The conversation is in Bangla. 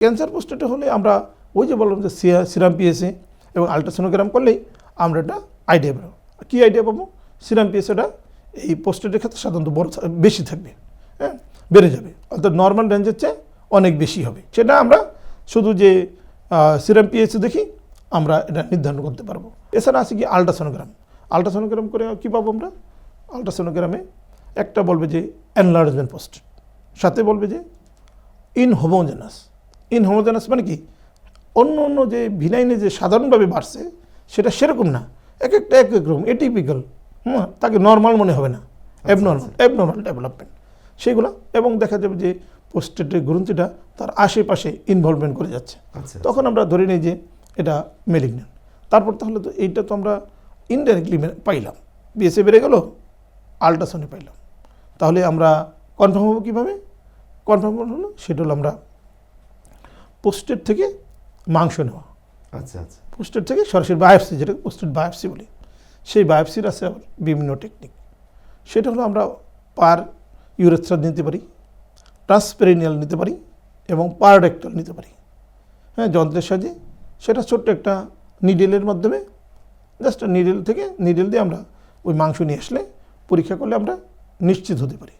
ক্যান্সার পোস্টেটে হলে আমরা ওই যে বললাম যে সিরাম পিএসএ এবং আলট্রাসোনোগ্রাম করলেই আমরা একটা আইডিয়া পাবো। কী আইডিয়া পাবো? সিরাম পিএসএটা এই পোস্টেটের ক্ষেত্রে সাধারণত বড় বেশি থাকবে হ্যাঁ? বেড়ে যাবে। অর্থাৎ নর্মাল রেঞ্জের চেয়ে অনেক বেশি হবে। সেটা আমরা শুধু যে সিরাম পিএসএ দেখি, আমরা এটা নির্ধারণ করতে পারব। এছাড়া আছে কি আলট্রাসোনোগ্রাম আলট্রাসোনোগ্রাম করে কী পাবো আমরা? আলট্রাসোনোগ্রামে একটা বলবে যে এনলার্জমেন্ট পোস্ট সাথে বলবে যে ইনহোমোজেনাস ইনহোমোজেনাস মানে কি? অন্য অন্য যে ভিনাইনে যে সাধারণভাবে বাড়ছে সেটা সেরকম না। এক একটা এক এক রকম এটিপিক্যাল হুম তাকে নর্মাল মনে হবে না। অ্যাবনর্মাল অ্যাবনর্মাল ডেভেলপমেন্ট সেগুলো এবং দেখা যাবে যে পোস্টেটের গ্রন্থিটা তার আশেপাশে ইনভলভমেন্ট করে যাচ্ছে। আচ্ছা তখন আমরা ধরে নিই যে এটা মেলিগন্যান্ট তারপর তাহলে তো এইটা তো আমরা ইনডাইরেক্টলি পাইলাম। বিএসএ বেড়ে গেল আল্ট্রাসাউন্ডে পাইলাম। তাহলে আমরা কনফার্ম হব কীভাবে? কনফার্ম হলো সেটা হলো আমরা পোস্টের থেকে মাংস নেওয়া। আচ্ছা আচ্ছা। পোস্টের থেকে সরাসরি বায়োপসি যেটা পোস্টেড বায়োপসি বলি। সেই বায়োপসির আছে আবার বিভিন্ন টেকনিক সেটা হলো আমরা পার ইউরেথ্রা নিতে পারি ট্রান্সপেরিনিয়াল নিতে পারি এবং পারডেক্টাল নিতে পারি। হ্যাঁ যন্ত্রের সাহায্যে সেটা ছোট্ট একটা নিডেলের মাধ্যমে জাস্ট নিডেল থেকে নিডেল দিয়ে আমরা ওই মাংস নিয়ে আসলে পরীক্ষা করলে আমরা নিশ্চিত হতে পারি।